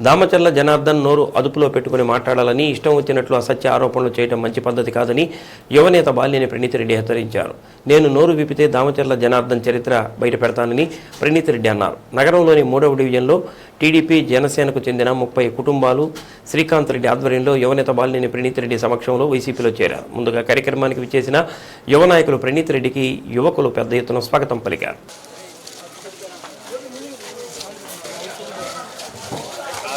దామచర్ల జనార్దన్ నోరు అదుపులో పెట్టుకుని మాట్లాడాలని ఇష్టం వచ్చినట్లు అసత్య ఆరోపణలు చేయడం మంచి పద్ధతి కాదని యువనేత బాలినేని ప్రణీతిరెడ్డి హెచ్చరించారు. నేను నోరు విప్పితే దామచర్ల జనార్దన్ చరిత్ర బయట పెడతానని ప్రణీతిరెడ్డి అన్నారు. నగరంలోని మూడవ డివిజన్లో టీడీపీ జనసేనకు చెందిన ముప్పై కుటుంబాలు శ్రీకాంత్ రెడ్డి ఆధ్వర్యంలో యువనేత బాలినేని ప్రణీతిరెడ్డి సమక్షంలో వైసీపీలో చేరారు. ముందుగా కార్యక్రమానికి విచ్చేసిన యువ నాయకులు ప్రణీతిరెడ్డికి యువకులు పెద్ద ఎత్తున స్వాగతం పలికారు.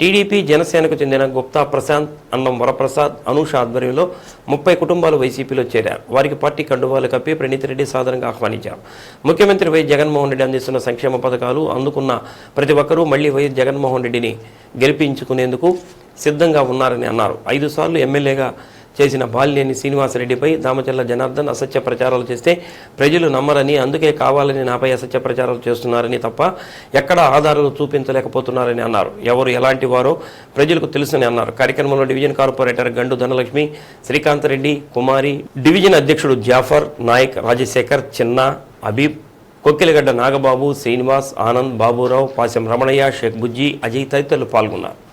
టీడీపీ జనసేనకు చెందిన గుప్తా ప్రశాంత్ అన్నం వరప్రసాద్ అనూష ఆధ్వర్యంలో ముప్పై కుటుంబాలు వైసీపీలో చేరారు. వారికి పార్టీ కండువాలు కప్పి ప్రణీతిరెడ్డి సాధారణంగా ఆహ్వానించారు. ముఖ్యమంత్రి వైఎస్ జగన్మోహన్ రెడ్డి అందిస్తున్న సంక్షేమ పథకాలు అందుకున్న ప్రతి ఒక్కరూ మళ్ళీ వైఎస్ జగన్మోహన్ రెడ్డిని గెలిపించుకునేందుకు సిద్ధంగా ఉన్నారని అన్నారు. ఐదు సార్లు ఎమ్మెల్యేగా చేసిన బాలినేని శ్రీనివాసరెడ్డిపై దామచర్ల జనార్దన్ అసత్య ప్రచారాలు చేస్తే ప్రజలు నమ్మరని అందుకే కావాలని నాపై అసత్య ప్రచారాలు చేస్తున్నారని తప్ప ఎక్కడ ఆధారాలు చూపించలేకపోతున్నారని అన్నారు. ఎవరు ఎలాంటి వారో ప్రజలకు తెలుసని అన్నారు. కార్యక్రమంలో division corporator Gandu Dhanalakshmi Srikanth Reddy Kumari division అధ్యక్షుడు జాఫర్ నాయక్ రాజశేఖర్ చిన్న అబీబ్ కొక్కిలగడ్డ నాగబాబు శ్రీనివాస్ ఆనంద్ బాబురావు పాశం రమణయ్య షేక్ బుజ్జి అజయ్ తదితరులు పాల్గొన్నారు.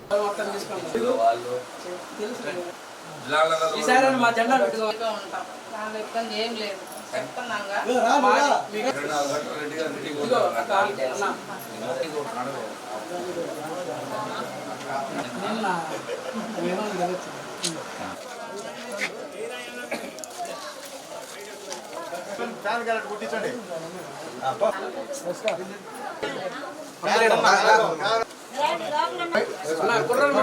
ఈసారి మా జెండా పెట్టుకో. హ్యాపీగా ఉంటాం దాని ఇబ్బంది ఏం లేదు. చెప్తున్నాగా కుర్రోళ్ళు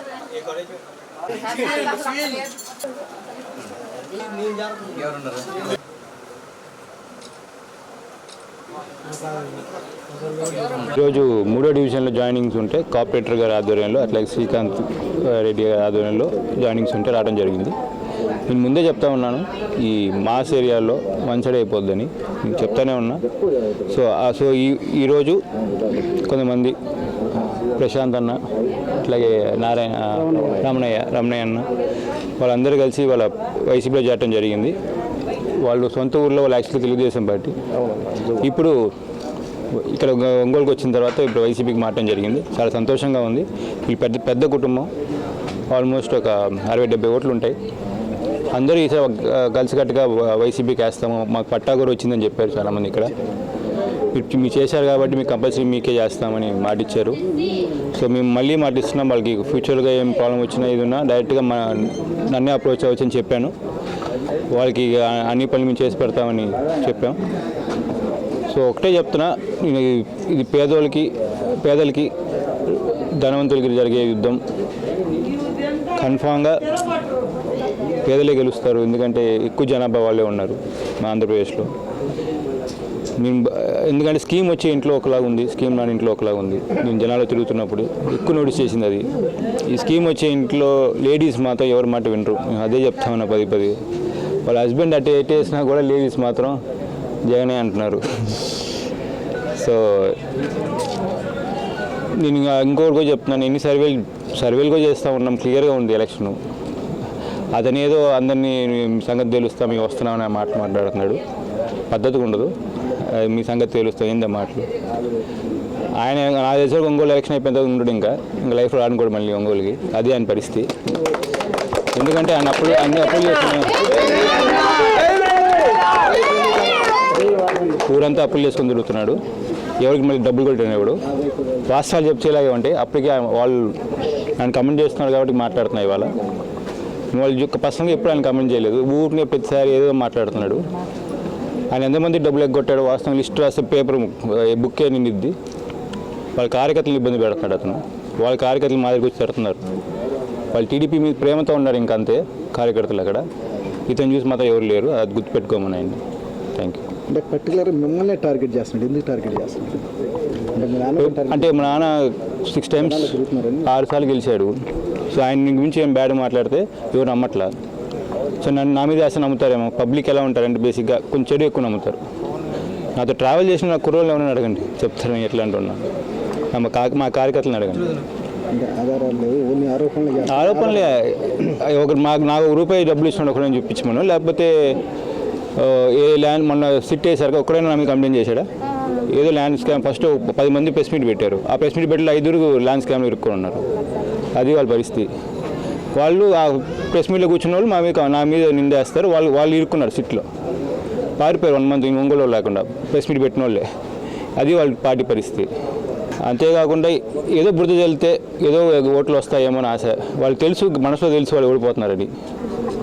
ఈరోజు మూడో డివిజన్లో జాయినింగ్స్ ఉంటే కార్పొరేటర్ గారి ఆధ్వర్యంలో అట్లాగే శ్రీకాంత్ రెడ్డి గారి ఆధ్వర్యంలో జాయినింగ్స్ ఉంటే రావడం జరిగింది. నేను ముందే చెప్తా ఉన్నాను ఈ మాస్ ఏరియాలో మంచడి అయిపోద్దని నేను చెప్తానే ఉన్నా. సో సో ఈ ఈరోజు కొంతమంది ప్రశాంత్ అన్న అట్లాగే నారాయణ రమణయ్య రమణయ్య అన్న వాళ్ళందరూ కలిసి వాళ్ళ వైసీపీలో చేరటం జరిగింది. వాళ్ళు సొంత ఊర్లో వాళ్ళు యాక్చువల్లీ తెలుగుదేశం పార్టీ. ఇప్పుడు ఇక్కడ ఒంగోలుకి వచ్చిన తర్వాత ఇప్పుడు వైసీపీకి మారటం జరిగింది. చాలా సంతోషంగా ఉంది. ఈ పెద్ద పెద్ద కుటుంబం ఆల్మోస్ట్ ఒక అరవై డెబ్బై ఓట్లు ఉంటాయి. అందరూ ఈసారి కలిసికట్టుగా వైసీపీకి వేస్తాము. మాకు పట్టా కూడా వచ్చిందని చెప్పారు చాలామంది ఇక్కడ. మీరు మీరు చేశారు కాబట్టి మీకు కంపల్సరీ మీకే చేస్తామని మాట ఇచ్చారు సో మేము మళ్ళీ మాట ఇస్తున్నాం వాళ్ళకి ఫ్యూచర్గా ఏం ప్రాబ్లం వచ్చినా ఇది ఉన్నా డైరెక్ట్గా మన నన్నే అప్రోచ్ అవ్వచ్చని చెప్పాను. వాళ్ళకి అన్ని పనులు మేము చేసి పెడతామని చెప్పాం. సో ఒకటే చెప్తున్నా ఇది పేదోళ్ళకి పేదలకి ధనవంతులకి జరిగే యుద్ధం. కన్ఫామ్గా పేదలే గెలుస్తారు ఎందుకంటే ఎక్కువ జనాభా వాళ్ళే ఉన్నారు మా ఆంధ్రప్రదేశ్లో. నేను ఎందుకంటే స్కీమ్ వచ్చే ఇంట్లో ఒకలాగా ఉంది స్కీమ్ నాని ఇంట్లో ఒకలాగా ఉంది. నేను జనాలు తిరుగుతున్నప్పుడు ఎక్కువ నోటీస్ చేసింది అది. ఈ స్కీమ్ వచ్చే ఇంట్లో లేడీస్ మాత్రం ఎవరి మాట వినరు. అదే చెప్తామన్నా పది పది. వాళ్ళ హస్బెండ్ అటే ఎటే వేసినా కూడా లేడీస్ మాత్రం జగనే అంటున్నారు. సో నేను ఇంకా ఇంకొకటి కూడా చెప్తున్నాను. ఎన్ని సర్వేలు సర్వేలు కూడా చేస్తూ ఉన్నాం. క్లియర్గా ఉంది ఎలక్షన్. అతనేదో అందరినీ సంగతి తెలుస్తాం మేము వస్తున్నామని మాట మాట్లాడుతున్నాడు. పద్ధతిగా ఉండదు. మీ సంగతి తెలుస్తుంది ఏందా మాటలు. ఆయన నా తెలిసిన ఒంగోలు ఎలక్షన్ అయిపోయిన తర్వాత ఉండడు ఇంకా. ఇంకా లైఫ్లో రానుకోడు మళ్ళీ ఒంగోలుకి. అది ఆయన పరిస్థితి. ఎందుకంటే ఆయన అప్పుడు అన్ని అప్పులు చేస్తున్నాయి ఊరంతా అప్పులు చేసుకొని తిరుగుతున్నాడు. ఎవరికి మళ్ళీ డబ్బులు కొట్టేవాడు రాష్ట్రాలు చెప్పేలాగే ఉంటాయి అప్పటికే ఆయన- వాళ్ళు ఆయన కమెంట్ చేస్తున్నారు కాబట్టి మాట్లాడుతున్నాయి ఇవాళ. వాళ్ళు యొక్క పర్సనల్గా ఎప్పుడు ఆయన కమెంట్ చేయలేదు. ఊరిని ప్రతిసారి ఏదో మాట్లాడుతున్నాడు. ఆయన ఎంతమంది డబ్బులు ఎగ్గొట్టాడు వాస్తవం లిస్ట్ రాస్తే పేపర్ బుక్కే నిండిద్ది. వాళ్ళ కార్యకర్తలను ఇబ్బంది పెడుతున్నాడు అతను. వాళ్ళ కార్యకర్తలు మా దగ్గరికి వచ్చి తిడుతున్నారు. వాళ్ళు టీడీపీ మీద ప్రేమతో ఉన్నారు ఇంకా అంతే కార్యకర్తలు అక్కడ. ఇతను చూసి మాత్రం ఎవరు లేరు. అది గుర్తుపెట్టుకోమని ఆయన థ్యాంక్ యూ అంటే పర్టికులర్ మిమ్మల్ని టార్గెట్ చేస్తున్నాడు. ఎందుకు టార్గెట్ చేస్తున్నాడు? అంటే మీ నాన్న సిక్స్ టైమ్స్ ఆరు సార్లు గెలిచాడు. సో ఆయన గురించి ఏం బ్యాడ్ మాట్లాడితే ఎవరు నమ్మట్లా? సో నన్ను నా మీద ఆశ నమ్ముతారేమో. పబ్లిక్ ఎలా ఉంటారంటే బేసిక్గా కొంచెం చెడు ఎక్కువ నమ్ముతారు. నాతో ట్రావెల్ చేసిన నా కుర్రోళ్ళు ఎవరైనా అడగండి. చెప్తారు నేను ఎట్లా అంటున్నా. మా కా మా కార్యకర్తలను అడగండి. ఆరోపణలు ఒక ఆరోపణలే మాకు నాకు ఒక రూపాయి డబ్బులు ఇస్తున్నాడు ఒకడని చూపించమను. లేకపోతే ఏ ల్యాండ్ మొన్న సిట్ వేసారు ఒకడైనా నా మీద కంప్లైంట్ చేశాడా? ఏదో ల్యాండ్ స్కామ్ ఫస్ట్ పది మంది ప్రెస్ మీట్ పెట్టారు. ఆ ప్రెస్ మీట్ పెట్టి ఐదుగురు ల్యాండ్ స్కామ్లు ఇరుక్కొని ఉన్నారు. అది వాళ్ళ పరిస్థితి. వాళ్ళు ఆ ప్రెస్ మీట్లో కూర్చున్న వాళ్ళు మా మీద నా మీద నిందేస్తారు. వాళ్ళు వాళ్ళు ఇరుక్కున్నారు సిట్లో. పారిపోయారు వన్ మంత్ ఒంగోలు లేకుండా ప్రెస్ మీట్ పెట్టిన వాళ్ళే. అది వాళ్ళ పార్టీ పరిస్థితి. అంతేకాకుండా ఏదో బురద చల్లితే ఏదో ఓట్లు వస్తాయేమో అని ఆశ. వాళ్ళు తెలుసు మనసులో తెలుసు వాళ్ళు ఓడిపోతున్నారని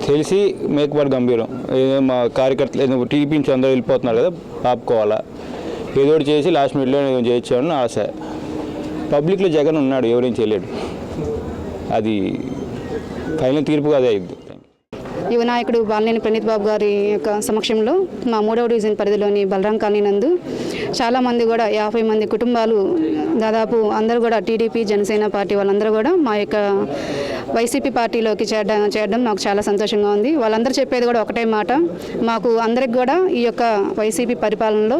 తెలిసి మేకపాటి గంభీరం. ఏదో మా కార్యకర్తలు ఏదో టీడీపీ నుంచి అందరూ వెళ్ళిపోతున్నారు కదా పాపుకోవాలా. ఏదో చేసి లాస్ట్ మినిట్లో నేను చేయొచ్చామని ఆశ. పబ్లిక్లో జగన్ ఉన్నాడు ఎవరేం చేయలేడు. అది ఫైనల్ తీర్పు అదే అయింది యువ నాయకుడు బాలినేని ప్రణీత్ బాబు గారి యొక్క సమక్షంలో మా మూడవ డివిజన్ పరిధిలోని బలరాం కాలనీ నందు చాలామంది కూడా యాభై మంది కుటుంబాలు దాదాపు అందరూ కూడా టీడీపీ జనసేన పార్టీ వాళ్ళందరూ కూడా మా యొక్క వైసీపీ పార్టీలోకి చేరడం చేరడం నాకు చాలా సంతోషంగా ఉంది. వాళ్ళందరూ చెప్పేది కూడా ఒకటే మాట. మాకు అందరికి కూడా ఈ యొక్క వైసీపీ పరిపాలనలో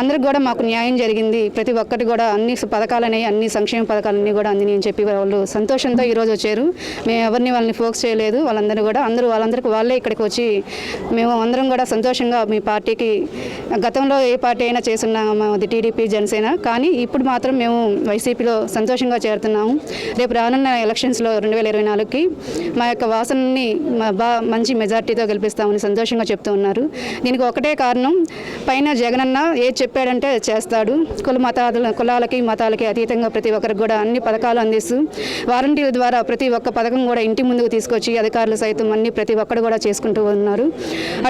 అందరికి కూడా మాకు న్యాయం జరిగింది. ప్రతి ఒక్కటి కూడా అన్ని పథకాలనే అన్ని సంక్షేమ పథకాలన్నీ కూడా అందినాయి అని చెప్పి వాళ్ళు సంతోషంతో ఈరోజు వచ్చారు. మేము ఎవరిని వాళ్ళని ఫోక్స్ చేయలేదు. వాళ్ళందరూ కూడా అందరూ వాళ్ళందరికీ వాళ్ళే ఇక్కడికి వచ్చి మేము అందరం కూడా సంతోషంగా మీ పార్టీకి గతంలో ఏ పార్టీ అయినా చేస్తున్నాము అది టీడీపీ జనసేన. కానీ ఇప్పుడు మాత్రం మేము వైసీపీలో సంతోషంగా చేరుతున్నాము. రేపు రానున్న ఎలక్షన్స్లో రెండు వేల ఇరవై నాలుగుకి మా యొక్క వాసనని బా మంచి మెజార్టీతో గెలిపిస్తామని సంతోషంగా చెప్తూ ఉన్నారు. దీనికి ఒకటే కారణం పైన జగనన్న ఏది చెప్పాడంటే చేస్తాడు. కుల మతాల కులాలకి మతాలకి అతీతంగా ప్రతి ఒక్కరికి కూడా అన్ని పథకాలు అందిస్తూ వారంటీల ద్వారా ప్రతి ఒక్క పథకం కూడా ఇంటి ముందుకు తీసుకొచ్చి అధికారులు సైతం అన్ని ప్రతి ఒక్కరు కూడా చేసుకుంటూ ఉన్నారు.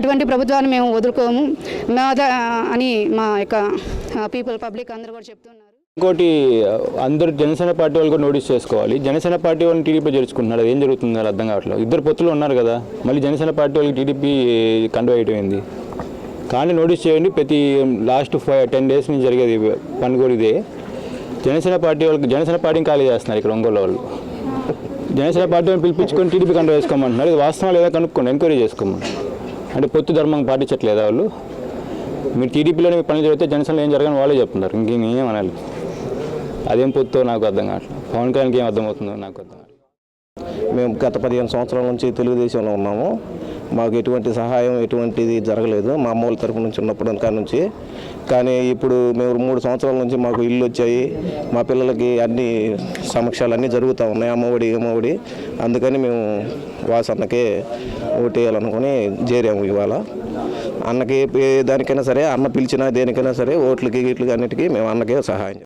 అటువంటి ప్రభుత్వాన్ని మేము వదులుకోము. మాద అని మా యొక్క పీపుల్ పబ్లిక్ అందరూ కూడా చెప్తున్నారు. ఇంకోటి అందరూ జనసేన పార్టీ వాళ్ళు కూడా నోటీస్ చేసుకోవాలి. జనసేన పార్టీ వాళ్ళని టీడీపీ చేర్చుకుంటున్నారు? అది ఏం జరుగుతుంది అది అర్థం కావట్లేదు. ఇద్దరు పొత్తులు ఉన్నారు కదా. మళ్ళీ జనసేన పార్టీ వాళ్ళకి టీడీపీ కండువా వేయటం ఏంది కానీ నోటీస్ చేయండి ప్రతి లాస్ట్ ఫైవ్ టెన్ డేస్ నుంచి జరిగేది పని కూడా ఇదే. జనసేన పార్టీ వాళ్ళకి జనసేన పార్టీని ఖాళీ చేస్తున్నారు ఇక్కడ ఒంగోలు వాళ్ళు. జనసేన పార్టీ వాళ్ళని పిలిపించుకొని టీడీపీ కండువా వేసుకోమంటున్నారు. ఇది వాస్తవం లేదా కనుక్కోండి ఎంక్వైరీ చేసుకోమని అంటే పొత్తు ధర్మం పాటించట్లేదా వాళ్ళు? మీరు టీడీపీలోనే పనులు జరిగితే జనసేనలో ఏం జరగని వాళ్ళే చెప్తున్నారు. ఇంకేం అనాలి? అదేం పొత్తో నాకు అర్థం కావట్లేదు. పవన్ కళ్యాణ్కి ఏం అర్థమవుతుందో నాకు అర్థం కావట్లేదు. మేము గత పదిహేను సంవత్సరాల నుంచి తెలుగుదేశంలో ఉన్నాము. మాకు ఎటువంటి సహాయం ఎటువంటిది జరగలేదు. మా అమ్మ తరపు నుంచి ఉన్నప్పుడు కాడ నుంచి. కానీ ఇప్పుడు మేము మూడు సంవత్సరాల నుంచి మాకు ఇల్లు వచ్చాయి. మా పిల్లలకి అన్ని సమక్షాలు అన్నీ జరుగుతూ ఉన్నాయి. అమ్మఒడి అమ్మఒడి అందుకని మేము వాసన్నకే ఓటేయాలనుకుని చేరాము ఇవాళ. అన్నకి దానికైనా సరే అన్న పిలిచినా దేనికైనా సరే ఓట్లకి గీట్లకి అన్నిటికీ మేము అన్నకే సహాయం